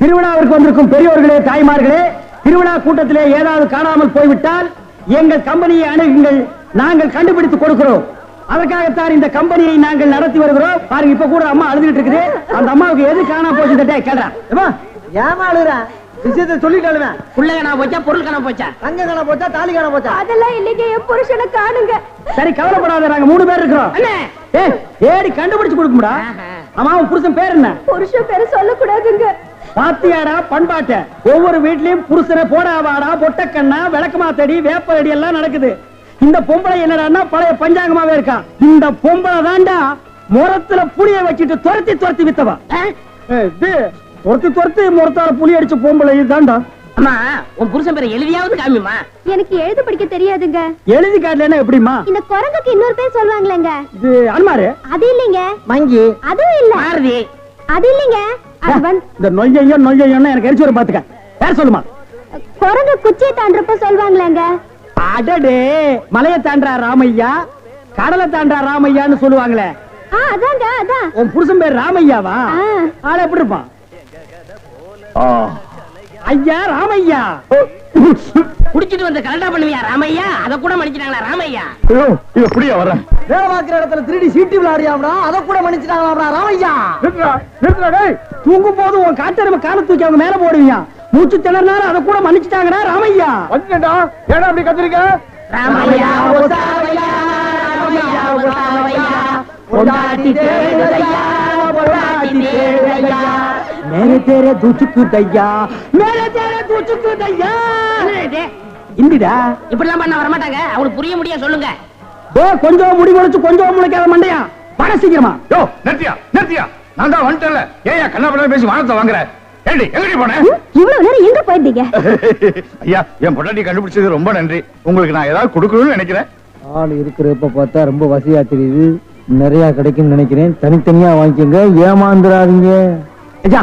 திருவிழாவிற்கு வந்திருக்கும் பெரியோர்களே தாய்மார்களே திருவிழா கூட்டத்திலே ஏதாவது காணாமல் போய்விட்டால் எங்கள் கம்பெனியை அணுகுங்கள் நாங்கள் கண்டுபிடித்து கொடுக்கிறோம். அதற்காகத்தான் இந்த கம்பெனியை நாங்கள் நடத்தி வருகிறோம். பாருங்க இப்ப கூட அம்மா அழுதுகிட்டு இருக்குது. அந்த அம்மாவுக்கு எது காணாம போச்சு கேட்கறா. ஏமா அழுகுற? விஷயத்தை காணா போச்சா பொருள் காணா போச்சா? தங்க காண போச்சா தாலி காண போச்சா? அதெல்லாம் இல்லைங்க என் புருஷனை காணுங்க. சரி கவலைப்படாத நாங்க மூணு பேர் இருக்கிறோம். அண்ணே! ஏய், ஏடி கண்டுபிடிச்சு கொடுக்கும்டா. அம்மா உன் புருஷன் பேர் என்ன? புருஷன் பேரு சொல்லக்கூடாதுங்க. பாத்தியாடா பண்பாட்ட. ஒவ்வொரு வீட்லயும் புருஷனை போடாவாடா பொட்டக்கண்ணா விளக்கமாத்தடி வேப்படி எல்லாம் நடக்குது. இந்த பொம்பளை என்னடான்னா பழைய பஞ்சாங்கமாவே இருக்கா. இந்த பொம்பளை தாண்டா முரத்துல புளிய வச்சுட்டு துரத்தி துரத்தி வித்தவா. துரத்தி துரத்தி முரத்தால புளி அடிச்ச பொம்பளை இதுதான்டா. அம்மா உன் புருஷன் பேரை எழுதியாவது காமிமா எனக்கு எழுத படிக்க தெரியாதுங்க. எழுதி காட்டலன்னா எப்படிமா இந்த குரங்குக்கு இன்னொரு பேர் சொல்லுவாங்களேங்க இது அனுமாரு? அது இல்லைங்க. மங்கி. அதுவும் இல்ல. மாருதி. அது இல்லைங்க. இந்த நொய்யையோ நொய்யையோன்னு எனக்கு எரிச்சு வரும் பாத்துக்க. பேர் சொல்லுமா? குரங்கு குச்சியை தாண்டறப்ப சொல்லுவாங்களேங்க அடடே மலையை தாண்டா ராமையா? கடலை தாண்டா ராமையான்னு சொல்லுவாங்களே. ஆ அதாங்க அதான். உன் புருஷன் பேர் ராமையாவா? ஆ. ஆள எப்படி இருப்பான்? ஐயா ராமையா. குடிச்சிட்டு வந்து கலண்டா பண்ணுவியா ராமையா? அத கூட மன்னிச்சிட்டாங்களா ராமையா? எப்படியா வர வேலை பார்க்கிற இடத்துல திருடி சீட்டு விளையாடியாம்டா அதை கூட மன்னிச்சுட்டாங்களாம்டா ராமையா? தூங்கும் போது உன் காட்டெருமை கால தூக்கி அவங்க மேல போடுவீங்க மூச்சு திணறினாலும் அதை கூட மன்னிச்சுட்டாங்கடா ராமையா? வந்துட்டா. ஏடா அப்படி கத்திரிக்க? ராமையா ஒசாவையா ராமையா ஒசாவையா பொண்டாட்டி மேலே தேரே தூச்சுக்கு தையா மேலே தேரே தூச்சுக்கு தையா என்ன இது? இந்திடா. இப்படிலாம் பண்ண வரமாட்டாங்க. அவங்களுக்கு புரிய முடிய சொல்லுங்க. ஓ கொஞ்சம் முடி முளைச்சு கொஞ்சம் முளைக்காத மண்டையா? வட சீக்கிரமா. யோ நிறுத்தியா நிறுத்தியா. நான் தான் வந்துட்டேன்ல. ஏயா கண்ணா பேசி வானத்தை வாங்குற. ஏடி எங்கடி போன? இவ்வளவு நேரம் எங்க போயிருந்தீங்க ஐயா என் பொண்டாட்டி கண்டுபிடிச்சது ரொம்ப நன்றி. உங்களுக்கு நான் ஏதாவது கொடுக்கணும்னு நினைக்கிறேன். ஆள் இருக்கிறப்ப பார்த்தா ரொம்ப வசதியா தெரியுது. நிறைய கிடைக்கும் நினைக்கிறேன். தனித்தனியா வாங்கிக்கோங்க. ஏமாந்துடாதீங்க ஐயா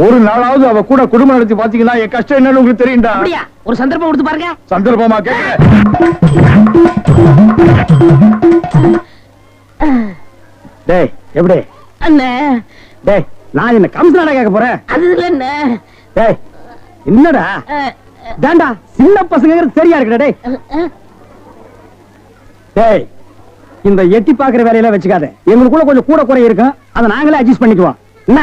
ஒரு நாளாவது அவ கூட குடும்பம் நடத்தி பாத்தீங்கன்னா என் கஷ்டம் என்னன்னு உங்களுக்கு தெரியும்டா. அப்படியா? ஒரு சந்தர்ப்பம் கொடுத்து பாருங்க. சந்தர்ப்பமா டேய் எப்படி? அண்ணே. டேய் நான் என்ன கம்சனாடா கேட்க போறேன்? அது இல்ல அண்ணே. டேய் என்னடா? டேண்டா சின்ன பசங்க சரியா இருக்குடா டேய். டேய் இந்த எட்டி பாக்குற வேலையெல்லாம் வச்சுக்காத. எங்களுக்குள்ள கொஞ்சம் கூட குறை இருக்கும். அதை நாங்களே அட்ஜஸ்ட் பண்ணிக்குவோம். என்ன?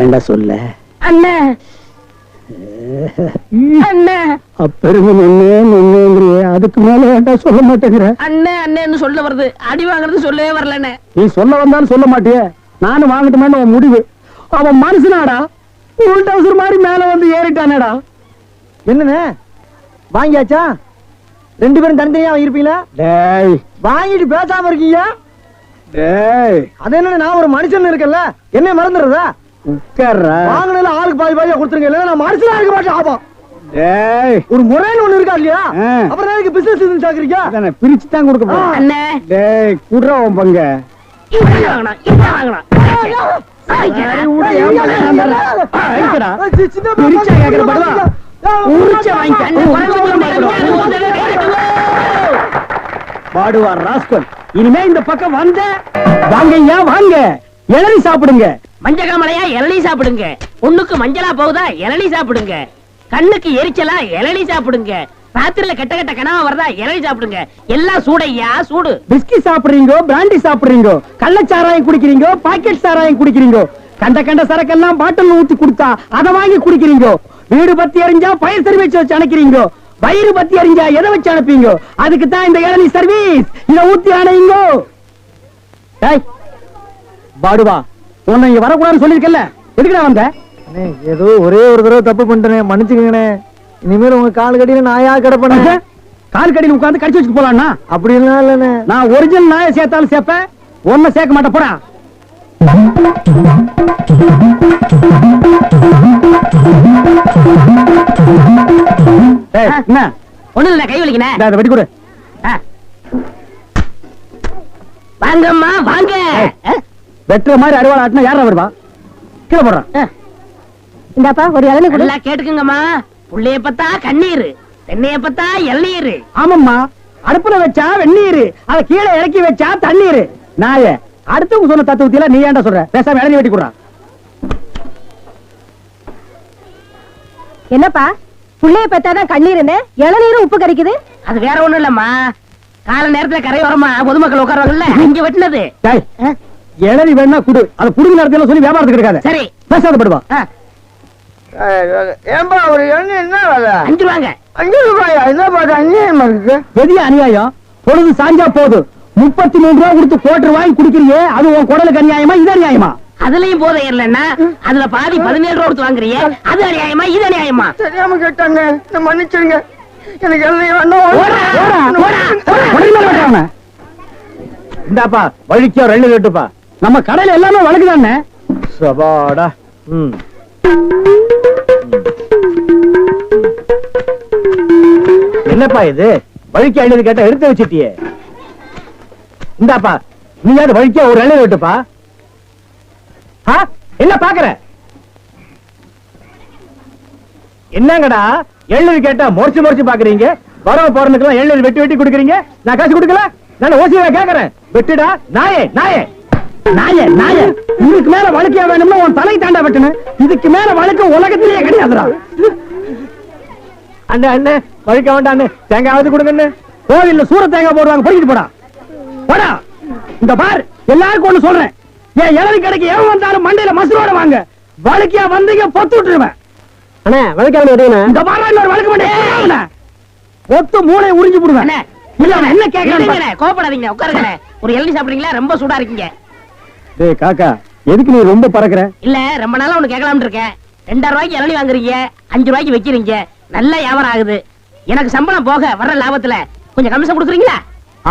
ஏண்டா சொல்ல? அண்ணே. அதுக்கு மேல ஏண்டா சொல்ல மாட்டேங்கிற? அண்ணே அண்ணேன்னு சொல்ல வருது. அடி வாங்குறது சொல்லவே வரலண்ணே. நீ சொல்ல வந்தாலும் சொல்ல மாட்டியே. நானும் வாங்கட்டுமேன்னு உன் முடிவு. அவன் மனுஷனாடா. உள் டவுசர் மாதிரி மேல வந்து ஏறிட்டானேடா. என்னண்ணே? வாங்கியாச்சா? ரெண்டு பேரும் தனித்தனியா இருப்பீங்களா டேய். வாங்கிட்டு பேசாம இருக்கீங்க? டேய். அது என்ன நான் ஒரு மனுஷன் இருக்கேன்ல. என்ன மறந்துடுறதா? உட்கார்றா. வாங்கினதுல ஆளுக்கு பாதி பாதியா கொடுத்துருங்க. இல்ல நான் மனுஷனா இருக்க மாட்டேன் ஆபம் டேய். ஒரு முறைன்னு ஒண்ணு இருக்கா இல்லையா. அப்புறம் எனக்கு பிசினஸ் சாக்குறீங்க? அதானே பிரிச்சு தான் கொடுக்க போறேன். அண்ணே. டேய் குடுறா உன் பங்க. இவன் பாடுவார் ராஸ்கல். இனிமே இந்த பக்கம் வந்த வாங்க ஐயா வாங்க. இளநி சாப்பிடுங்க. மஞ்ச காமலையா இளநீ சாப்பிடுங்க. பொண்ணுக்கு மஞ்சளா போகுதா இளநீ சாப்பிடுங்க. கண்ணுக்கு எரிச்சலா இளநீ சாப்பிடுங்க. ராத்திரில கெட்ட கெட்ட கனவா வருதா இளநீ சாப்பிடுங்க. எல்லாம் சூடையா சூடு. பிஸ்கி சாப்பிடுறீங்க பிராண்டி சாப்பிடுறீங்க கள்ளச்சாராயம் குடிக்கிறீங்க பாக்கெட் சாராயம் குடிக்கிறீங்க கண்ட கண்ட சரக்கெல்லாம் பாட்டில் ஊத்தி கொடுத்தா அதை வாங்கி குடிக்கிறீங்க வீடு பத்தி எரிஞ்சா பயிர் சர்வீஸ் வச்சு அணைக்கிறீங்க? வயிறு பத்தி எரிஞ்சா எதை வச்சு அனுப்பீங்க அதுக்கு தான் இந்த இளநீ சர்வீஸ் இத ஊத்தி அணையுங்க. பாடுவா. உன்னை இங்க வரக்கூடாதுன்னு சொல்லிருக்கல எதுக்குடா வந்த? அண்ணே ஏதோ ஒரே ஒரு தடவை தப்பு பண்ணிட்டேனே. மன்னிச்சுக்கங்கண்ணே. இனிமேல் உங்க கால் கடியில நாயா கிடப்பேனே கால் கடியில் உட்கார்ந்து கடிச்சு வச்சுட்டு போலாம்னா அப்படிலாம் இல்லண்ணே. நான் ஒரிஜினல் நாயை சேர்த்தாலும் சேர்ப்பேன். ஒன்ன சேர்க்க மாட்டேன். போடா. என்ன ஒண்ணு இல்ல கை இதை வெட்டி கொடு. வாங்கம்மா வாங்க. வெட்டுற மாதிரி அறுவாள் ஆட்டினா யாரா வருவா? கீழே போடுறான். இந்தாப்பா ஒரு இளநீ கொடு. நல்லா கேட்டுக்குங்கம்மா. புள்ளைய பத்தா கண்ணீர் தென்னைய பத்தா இளநீர். ஆமாம்மா. அடுப்புல வச்சா வெந்நீர் அத கீழே இறக்கி வச்சா தண்ணீர். நாய அடுத்தவங்க சொன்ன தத்துவத்தில நீ ஏன்டா சொல்ற? பேசாம இளநீ வெட்டி கொடுறான் என்னப்பா? புள்ளைய பெத்தாதான் கண்ணீருன்னு இளநீரும் உப்பு கறிக்குது அது வேற ஒண்ணும் இல்லம்மா. கால நேரத்துல கரையோரமா பொதுமக்கள் உட்காருவாங்கல்ல அங்க வெட்டினது. டேய், இளநீ வேணா குடு. அதை புடுங்க நேரத்துல சொல்லி வியாபாரத்துக்கு இருக்காது. சரி. பேசாத படுவா ஆ, ஏன்பா ஒரு எண்ணெய் என்ன வேலை? அஞ்சு ரூபாங்க. அஞ்சு ரூபாயா? என்ன பாட்டு அநியாயமா இருக்கு? பெரிய அநியாயம். பொழுது சாஞ்சா போதும் முப்பத்தி மூணு ரூபா கொடுத்து கோட்டர் வாங்கி குடிக்கிறியே அது உன் குடலுக்கு அநியாயமா இது அநியாயமா? அதுலயும் போதை இல்லைன்னா அதுல பாதி பதினேழு ரூபா கொடுத்து வாங்குறிய? அது அநியாயமா இது அநியாயமா? தெரியாம கேட்டாங்க. மன்னிச்சிருங்க. எனக்கு அவனை. இந்தாப்பா வழிக்கோ ரெண்டு கேட்டுப்பா. நம்ம கடையில எல்லாமே வழக்குதானே? சபாடா ம். என்னப்பா இது? வழிக்கு அழுது கேட்டா எடுத்து வச்சிட்டியே. இந்தாப்பா நீயாவது வழிக்க ஒரு அழுது விட்டுப்பா ஆ? என்ன பாக்குற என்னங்கடா எழுது கேட்டா மொரிச்சு மொரிச்சு பாக்குறீங்க வரவ போறதுக்கெல்லாம் எழுது வெட்டி வெட்டி கொடுக்குறீங்க? நான் காசு குடுக்கல? நான் ஓசியா கேக்குறேன். வெட்டுடா நாயே நாயே. நாயே நாய. இதுக்கு மேல வழக்கியா வேணும்னா உன் தலை தாண்டா வெட்டணும். இதுக்கு மேல வழக்கு உலகத்திலேயே கிடையாதுடா. அண்ணே அண்ணே வழிக்க வேண்டாம் தேங்காயாவது தேங்காவது கொடுங்கண்ணே கோவில்ல சூர தேங்காய் போடுவாங்க போயிட்டு போடா. போடா. இந்த பார் எல்லாருக்கும் ஒண்ணு சொல்றேன். என் இளவி கடைக்கு எவன் வந்தாலும் மண்டையில மசுரோட வாங்க. வழக்கியா வந்தீங்க பொத்து விட்டுருவேன். அண்ணே வழிக்காவது எடுங்கண்ணே இந்த பாரா இன்னொரு வழக்கு பண்ணி? பொத்து மூளை உறிஞ்சு போடுவேன். அண்ணே, இல்ல அவன் என்ன கேட்கறான் இருங்கண்ணே, கோவப்படாதீங்க உட்காருங்க ஒரு இளநீ சாப்பிடுறீங்களா? ரொம்ப சூடா இருக்கீங்க டேய் காக்கா எதுக்கு நீ ரொம்ப பறக்குற? இல்ல ரொம்ப நாளா ஒண்ணு கேட்கலாம்னு இருக்கேன். ரெண்டாயிரம் ரூபாய்க்கு இளநீ வாங்குறீங்க அஞ்சு ரூபாய்க்கு வைக்கிறீங்க. நல்ல வியாபாரம் ஆகுது. எனக்கு சம்பளம் போக வர்ற லாபத்துல கொஞ்சம் கமிஷன் கொடுக்குறீங்களா?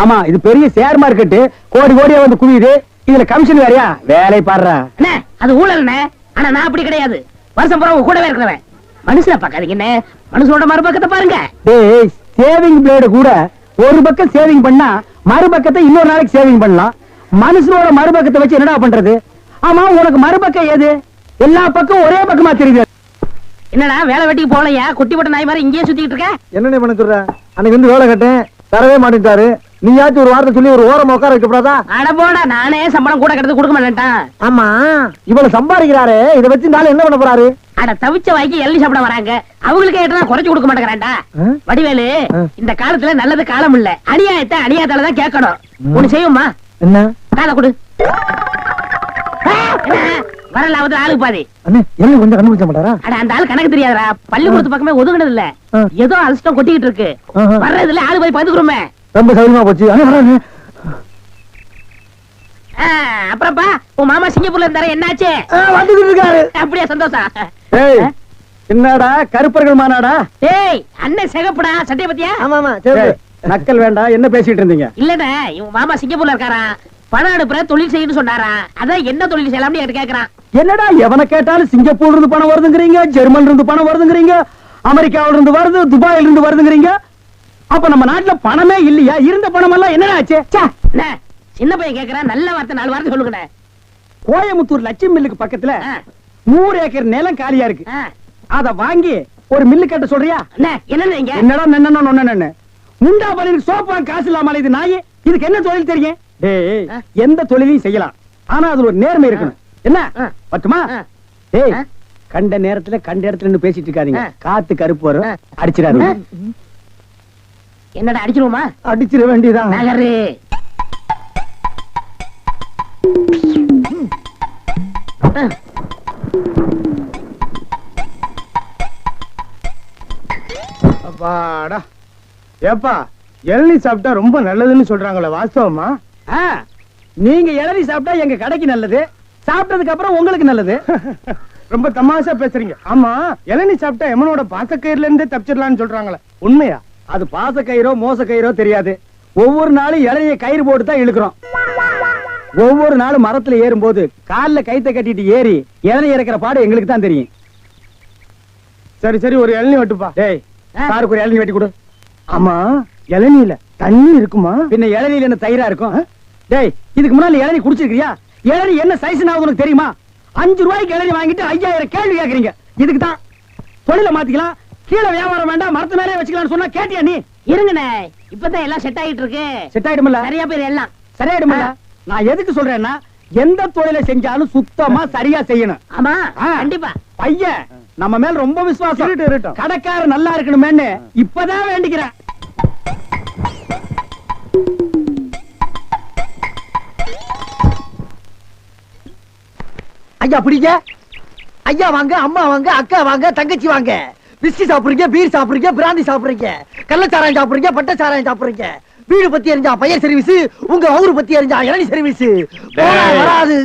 ஆமா இது பெரிய ஷேர் மார்க்கெட் கோடி கோடியா வந்து குவியுது. இதுல கமிஷன் வேறயா வேலை பாடுறா. அண்ணே அது ஊழல்ண்ணே. ஆனா நான் அப்படி கிடையாது. வருஷம் பூரா கூடவே இருக்கிறவன். மனுஷனை பார்க்காதீங்க என்ன மனுஷனோட மறுபக்கத்தை பாருங்க. டேய் சேவிங் பிளேடு கூட ஒரு பக்கம் சேவிங் பண்ணா மறுபக்கத்தை இன்னொரு நாளைக்கு சேவிங் பண்ணலாம். மனுஷனோட மறுபக்கத்தை வச்சு என்னடா பண்றது? ஆமா உனக்கு மறுபக்கம் ஏது? எல்லா பக்கம் ஒரே பக்கமா தெரியுது. என்னடா வேலை வெட்டிக்கு போகலையா? குட்டி போட்ட நாய் மாதிரி இங்கேயே சுத்திட்டு இருக்க? என்னண்ணே பண்ண சொல்ற? அன்னைக்கு வந்து வேலை கட்டேன். தரவே மாட்டேன்ட்டாரு. நீயாச்சும் ஒரு வார்த்தை சொல்லி ஒரு ஓரம் உட்கார வைக்கப்படாதா? அட போடா நானே சம்பளம் கூட கிடந்து கொடுக்க மாட்டேன்ட்டான். ஆமா. இவ்வளவு சம்பாதிக்கிறாரு இதை வச்சு இந்த ஆளு என்ன பண்ண போறாரு? அட தவிச்ச வாய்க்கு எள்ளி சாப்பிட வராங்க. அவங்களுக்கு ஏற்றா குறைச்சு கொடுக்க மாட்டேங்கிறான்டா? வடிவேலு. இந்த காலத்துல நல்லது காலம் இல்ல. அநியாயத்தை அநியாயத்தால தான் கேட்கணும். ஒண்ணு செய்யுமா என்ன? காதை கொடு. ஆ, என்ன? வர லாபத்துல ஆளுக்கு பாதி. அண்ணே என்ன கொஞ்சம் கண்டுபிடிச்ச மாட்டாரா? அட அந்த ஆள் கணக்கு தெரியாதடா. பள்ளிக்கூடத்து பக்கமே ஒதுங்கினது இல்ல. ஏதோ அலசிட்டம் கொட்டிக்கிட்டு இருக்கு. வர்றதுல ஆளு போய் பதுக்குறோமே ரொம்ப சௌரியமா போச்சு. அண்ணே வராரு ஆ, அப்புறம்ப்பா உன் மாமா சிங்கப்பூர்ல இருந்தாரு என்னாச்சு? வந்துட்டு இருக்காரு. அப்படியே சந்தோஷம். என்னடா கருப்பர்கள் மாநாடா? ஏய் அண்ணன் சிகப்புடா சட்டைய பத்தியா? ஆமா ஆமா சரி ஏய், நக்கல் வேண்டாம் என்ன பேசிட்டு இருந்தீங்க? இல்லண்ணே இவன் மாமா சிங்கப்பூர்ல இருக்காராம் பணம் அனுப்புற தொழில் செய்யணும்னு சொன்னாரா? அதான் என்ன தொழில் செய்யலாம்னு என்கிட்ட கேக்குறான். என்னடா எவனை கேட்டாலும் சிங்கப்பூர்ல இருந்து பணம் வருதுங்கிறீங்க ஜெர்மன்ல இருந்து பணம் வருதுங்கிறீங்க அமெரிக்காவில இருந்து வருது துபாயில இருந்து வருதுங்கிறீங்க? அப்ப நம்ம நாட்டுல பணமே இல்லையா? இருந்த பணம் எல்லாம் என்னடா ஆச்சு? சின்ன பையன் கேக்குறான் நல்ல வார்த்தை நாலு வார்த்தை சொல்லுங்கண்ணே. கோயமுத்தூர் லட்சுமி மில்லுக்கு பக்கத்துல நூறு ஏக்கர் நிலம் காலியா இருக்கு. அத வாங்கி ஒரு மில்லு கட்ட சொல்றியா? என்னடா நொன்னன்னு முண்டா பலின் சோப்பா காசு இல்லாம இது நாய். இதுக்கு என்ன தொழில் தெரியும். எந்த தொழிலையும் செய்யலாம். ஆனா அதுல ஒரு நேர்மை இருக்கணும். என்ன. பட்டுமா ஆ. கண்ட நேரத்துல கண்ட இடத்துல நின்னு பேசிட்டு இருக்காதீங்க. காத்து கருப்பு வரும். ஆ. அடிச்சிடாதீங்க. என்னடா அடிச்சிருவோமா? அடிச்சிட வேண்டியதான் நகரு. அப்பாடா. ஏப்பா இளநீ சாப்பிட்டா ரொம்ப நல்லதுன்னு சொல்றாங்களே வாஸ்தவமா? நீங்க இளநீ சாப்பிட்டா எங்க கடைக்கு நல்லது? சாப்பிட்டதுக்கு அப்புறம் உங்களுக்கு நல்லது. ரொம்ப தமாஷா பேசுறீங்க. ஆமா இளநீ சாப்பிட்டா எமனோட பாசக்கயிறுல இருந்தே தப்பிச்சிடலாம்னு சொல்றாங்களே. உண்மையா? அது பாச கயிறோ மோச கயிறோ தெரியாது. ஒவ்வொரு நாளும் இளநிய கயிறு போட்டு தான் இழுக்கிறோம். ஒவ்வொரு நாளும் மரத்துல ஏறும்போது கால்ல கைத்த கட்டிட்டு ஏறி இளநீ இறக்குற பாடு எங்களுக்கு தான் தெரியும். சரி சரி ஒரு இளநீ வெட்டுப்பா. டேய் சாருக்கு ஒரு இளநீ வெட்டி கொடு. ஆமா இளநீல தண்ணி இருக்குமா? பின்ன இளநீல என்ன தயிரா இருக்கும்? டேய் இதுக்கு முன்னால இளநீ குடிச்சிருக்கியா இளநீ என்ன சைஸ் உனக்கு தெரியுமா? அஞ்சு ரூபாய்க்கு இளநீ வாங்கிட்டு ஐயாயிரம் கேள்வி கேக்குறீங்க. இதுக்கு தான் தொழில மாத்திக்கலாம் கீழே வியாபாரம் வேண்டாம் மரத்து மேலே வச்சுக்கலாம்னு சொன்னா கேட்டியா நீ? இருங்கண்ணே இப்பதான் எல்லாம் செட் ஆயிட்டு இருக்கு. செட் ஆயிடுமில்ல நிறைய பேர் எல்லாம். சரியாயிடுமில்ல நான் எதுக்கு சொல்றேன்னா எந்த தொழிலை செஞ்சாலும் சுத்தமா சரியா செய்யணும். ஆமா. கண்டிப்பா. பையன் நம்ம மேல ரொம்ப விசுவாசம். கடைக்காரர் நல்லா இருக்கணுமேன்னு இப்பதான் வேண்டிக்கிறேன். ஐயா பிடிங்க. ஐயா வாங்க அம்மா வாங்க அக்கா வாங்க தங்கச்சி வாங்க. விஸ்கி சாப்பிடுறீங்க பீர் சாப்பிடுறீங்க பிராந்தி சாப்பிடுறீங்க. கள்ளச்சாராயம் சாப்பிடுறீங்க பட்ட சாராயம் சாப்பிடுறீங்க. வீடு பத்தி எரிஞ்சா பையன் சர்வீஸ் உங்க ஊரு பத்தி எரிஞ்சா இளநி சர்வீஸ் வராது.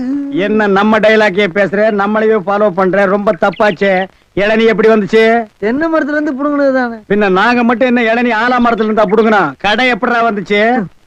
என்ன நம்ம டைலாக்கே பேசுற? நம்மளையே ஃபாலோ பண்ற? ரொம்ப தப்பாச்சே. இளநீ எப்படி வந்துச்சு? தென்னை மரத்துல இருந்து புடுங்கினது தானே பின்ன நாங்க மட்டும் என்ன இளநீ ஆலா மரத்துல இருந்தா புடுங்கணும் கடை எப்படிடா வந்துச்சு?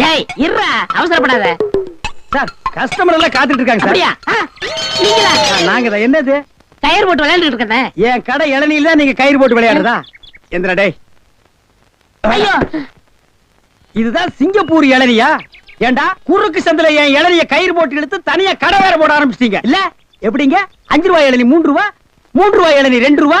டேய் இருடா அவசரப்படாத. சார் கஸ்டமர் எல்லாம் காத்துட்டு இருக்காங்க சார். அப்படியா? நீங்களா? நாங்க என்னது? கயிறு போட்டு விளையாண்டுட்டு இருக்கேன். என் கடை இளநில நீங்க கயிறு போட்டு விளையாடுறதா? எந்திரா டேய். ஐயோ. இதுதான் சிங்கப்பூர் இளநியா? ஏண்டா குறுக்கு சந்தில என் இளநிய கயிறு போட்டு எடுத்து தனியா கடை வேற போட ஆரம்பிச்சிட்டீங்க. இல்ல எப்படிங்க? அஞ்சு ரூபாய் இளநி மூன்று ரூபா? மூன்று ரூபாய் இளநி ரெண்டு ரூபா?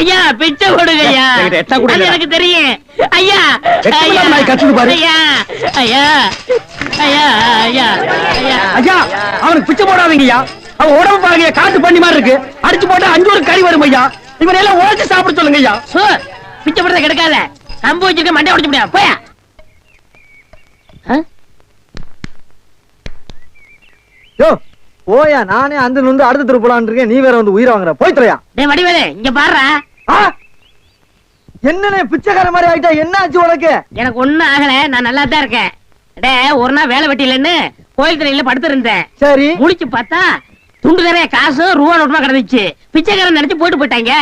ஐயா பிச்சை போடுங்க ஐயா. எனக்கு தெரியும். ஐயா ஐயா கத்துது பாரு. ஐயா ஐயா ஐயா ஐயா ஐயா. ஐயா அவனுக்கு பிச்சை போடாதீங்கய்யா. அவன் உடம்பு பாருங்க காட்டு பண்ணி மாதிரி இருக்கு. அடிச்சு போட்டா அஞ்சு ஒரு கறி வரும் ஐயா. இவனை எல்லாம் உழைச்சு சாப்பிட சொல்லுங்க ஐயா சோ பிச்சை போடுறத கெடுக்காத. கம்பு வச்சிருக்க மண்டை உடைச்சு முடியாது போயா? யோ போயா நானே அந்த வந்து அடுத்த தெரு போலான்னு இருக்கேன். நீ வேற வந்து உயிரை வாங்குற. போய் தொலையா. டேய் வடிவேலு இங்க பாருடா. ஆ! என்னண்ணே பிச்சைக்கார மாதிரி ஆயிட்டா? என்ன ஆச்சு உனக்கு? எனக்கு ஒண்ணும் ஆகல. நான் நல்லா தான் இருக்கேன். டே ஒரு நாள் வேலை வெட்டி இல்லைன்னு கோயில் திரையில படுத்திருந்தேன். சரி. முழிச்சு பார்த்தா துண்டு நிறைய காசு ரூபா நோட்டுமா கிடந்துச்சு. பிச்சைக்காரன் நினைச்சு போயிட்டு போயிட்டாங்க?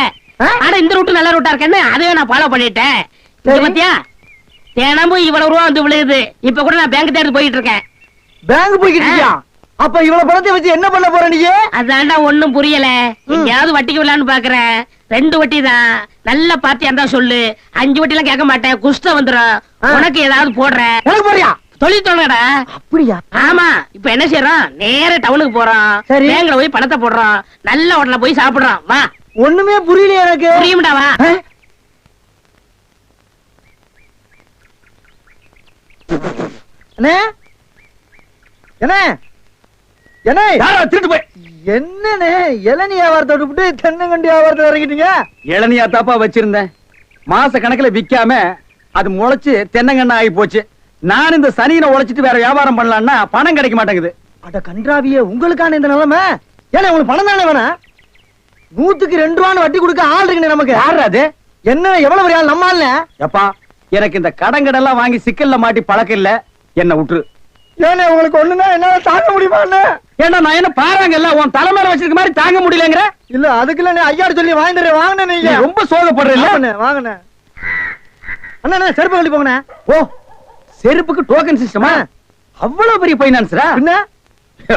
ஆனா இந்த ரூட்டு நல்ல ரூட்டா இருக்கேன்னு அதையே நான் ஃபாலோ பண்ணிட்டேன். பாத்தியா? தினமும் இவ்வளவு ரூபா வந்து விழுகுது. இப்ப கூட நான் பேங்க் தேடி போயிட்டு இருக்கேன். பேங்க் போய்கிட்டு இருக்கியா? அப்ப இவ்வளவு பணத்தை வச்சு என்ன பண்ண போற நீ அதான்டா ஒண்ணும் புரியல. எங்கேயாவது வட்டிக்கு விடலான்னு பாக்குறேன். ரெண்டு வட்டி தான். நல்ல பார்ட்டியா இருந்தா சொல்லு. அஞ்சு வட்டி எல்லாம் கேட்க மாட்டேன். குஷ்டம் வந்துரும். ஆ. உனக்கு ஏதாவது போடுறேன் போறியா தொழில் தொடங்கடா அப்படியா? ஆமா. இப்ப என்ன செய்யறோம்? நேர டவுனுக்கு போறோம். பேங்க்ல போய் பணத்தை போடுறோம். நல்ல ஹோட்டல்ல போய் சாப்பிடுறோம். வா. ஒண்ணுமே புரியல எனக்கு. புரியும்டா வா. என்ன என்ன? யாரா? திருட்டு போய். என்னண்ணே? இளநீ வியாபாரத்தை விட்டு தென்னங்கண்டி வியாபாரத்தை இறங்கிட்டீங்க? இளநியா தாப்பா வச்சிருந்தேன். மாச கணக்குல விக்காம அது முளைச்சு தென்னங்கண்ணா ஆகி போச்சு. நான் இந்த சனியில உழைச்சிட்டு வேற வியாபாரம் பண்ணலாம்னா பணம் கிடைக்க மாட்டேங்குது. அட கன்றாவிய உங்களுக்கான இந்த நிலைமை? ஏன்னா உங்களுக்கு பணம் தானே வேணாம்? நூத்துக்கு ரெண்டு ரூபான்னு வட்டி கொடுக்க ஆள் இருக்குண்ணே நமக்கு. யார் அது? என்ன எவ்வளவு பெரிய ஆள் நம்ம எப்பா எனக்கு இந்த கடன் கடன்லாம் வாங்கி சிக்கல்ல மாட்டி பழக்கம் இல்ல. என்ன விட்டுரு ஏன்னா உங்களுக்கு ஒண்ணுன்னா என்னால தாங்க முடியுமா அண்ணே ஏன்னா நான் என்ன பாருங்கல்ல உன் தலைமையில வச்சிருக்க மாதிரி தாங்க முடியலங்கிற? இல்ல அதுக்கு இல்ல ஐயாடு சொல்லி வாங்கிட்டு வாங்கினே நீ நீங்க. ரொம்ப சோகப்படுற இல்ல வாங்கண்ணே வாங்கண்ணே அண்ணா அண்ணா, செருப்பு கழட்டி போங்கண்ணே. ஓ செருப்புக்கு டோக்கன் சிஸ்டமா அவ்வளவு பெரிய பைனான்ஸ்ரா பின்ன?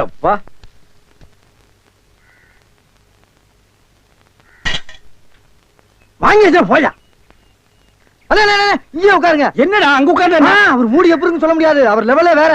அப்பா வாங்கி போயா அண்ணா இங்கே உட்காருங்க. என்னடா அங்க உட்கார்ந்து ஆ, அவர் மூடி எப்படி இருக்குன்னு சொல்ல முடியாது. அவர் லெவலே வேற.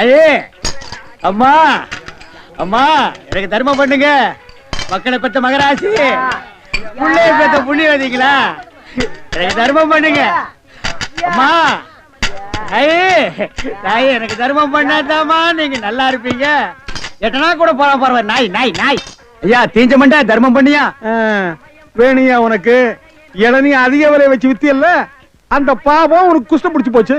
ஐயே அம்மா அம்மா எனக்கு தர்மம் பண்ணுங்க. மக்களை பெற்ற மகராசி. புள்ளைய பெற்ற புண்ணியவதிங்களா எனக்கு தர்மம் பண்ணுங்க. அம்மா நாய் எனக்கு தர்மம் பண்ணாதாம்மா. நீங்க நல்லா இருப்பீங்க. எட்டனா கூட போற பரவாயில்ல நாய் நாய் நாய். ஐயா தீஞ்ச மண்டா தர்மம் பண்ணியா? வேணியா உனக்கு. இளநீ அதிக விலை வச்சு வித்தியல்ல. அந்த பாவம் உனக்கு குஷ்டம் பிடிச்சு போச்சு.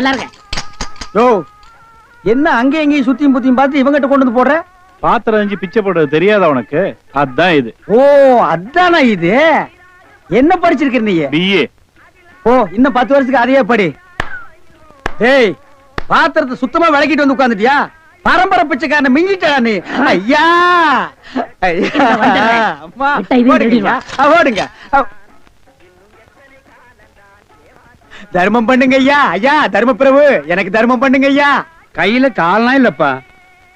நல்லா இருக்க யோ என்ன அங்கேயும் இங்கேயும் சுத்தியும் புத்தியும் பார்த்து இவங்கிட்ட கொண்டு வந்து போடுற? பாத்திரம் அஞ்சு பிச்சை போடுறது தெரியாதா உனக்கு? அதான் இது. ஓ அதானா இது? என்ன படிச்சிருக்க நீ? பிஏ ஓ இன்னும் பத்து வருஷத்துக்கு அதையே படி. ஏய் பாத்திரத்தை சுத்தமா விளக்கிட்டு வந்து உட்கார்ந்துட்டியா? பரம்பரை பிச்சைக்காரன் மிஞ்சிட்டா நீ. ஐயா. ஐயா. ஓடுங்க. தர்மம் பண்ணுங்க ஐயா ஐயா தர்ம பிரபு எனக்கு தர்மம் பண்ணுங்க ஐயா கையில கால்லாம் இல்லப்பா.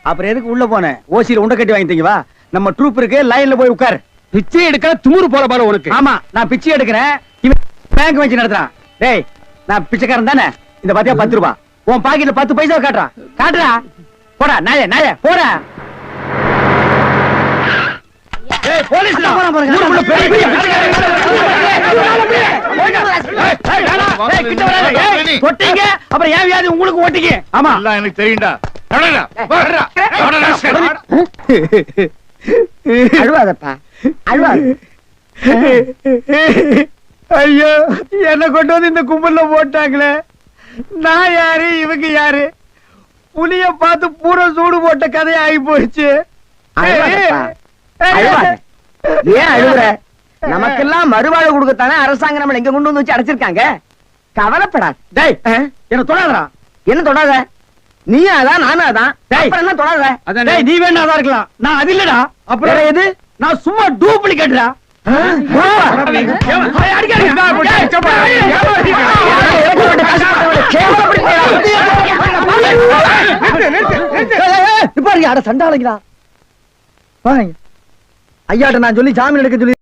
அப்புறம் எதுக்கு உள்ள போனேன்? ஓசியில உண்டை கட்டி வாங்கிட்டீங்க வா. நம்ம ட்ரூப் இருக்கு லைன்ல போய் உட்கார். பிச்சை எடுக்க துமுறு போல பாரு உனக்கு. ஆமா நான் பிச்சை எடுக்கிறேன். இவன் பேங்க் வச்சு நடத்துறான். டேய் நான் பிச்சைக்காரன் தானே? இந்த பாத்தியா பத்து ரூபா. உன் பாக்கெட்ல பத்து பைசா காட்டுறா காட்டுறா. போடா நாய நாய போடா. ஏய் போலீஸ்டா ஊருக்குள்ள தொட்டீங்க அப்புறம் ஏன் வியாதி உங்களுக்கு ஓட்டிங்க ஆமா எல்லாம் எனக்கு தெரியும்டா அழுவாதப்பா. அழுவாத. ஐயோ என்ன கொண்டு வந்து இந்த கும்பல்ல போட்டாங்களே. நான் யாரு? இவங்க யாரு? புலிய பார்த்து பூரா சூடு போட்ட கதை ஆகி போயிடுச்சு. ஏன் அழுகுற நமக்கெல்லாம் மறுவாழ்வு கொடுக்கத்தானே அரசாங்கம் நம்மள எங்க கொண்டு வந்து வச்சு அடைச்சிருக்காங்க கவலைப்படாத டேய் என்ன தொடாதடா என்ன தொடாத நீயும் அதான் நானும் அதான். அப்புறம் என்ன தொடாத அதானே. டேய் நீ வேணா இருக்கலாம் நான் அது இல்லடா அப்புறம் எது? நான் சும்மா டூப்ளிகேட்டா சண்டாளங்களா ஐயாட்ட நான் சொல்லி ஜாமீன் எடுக்க சொல்லி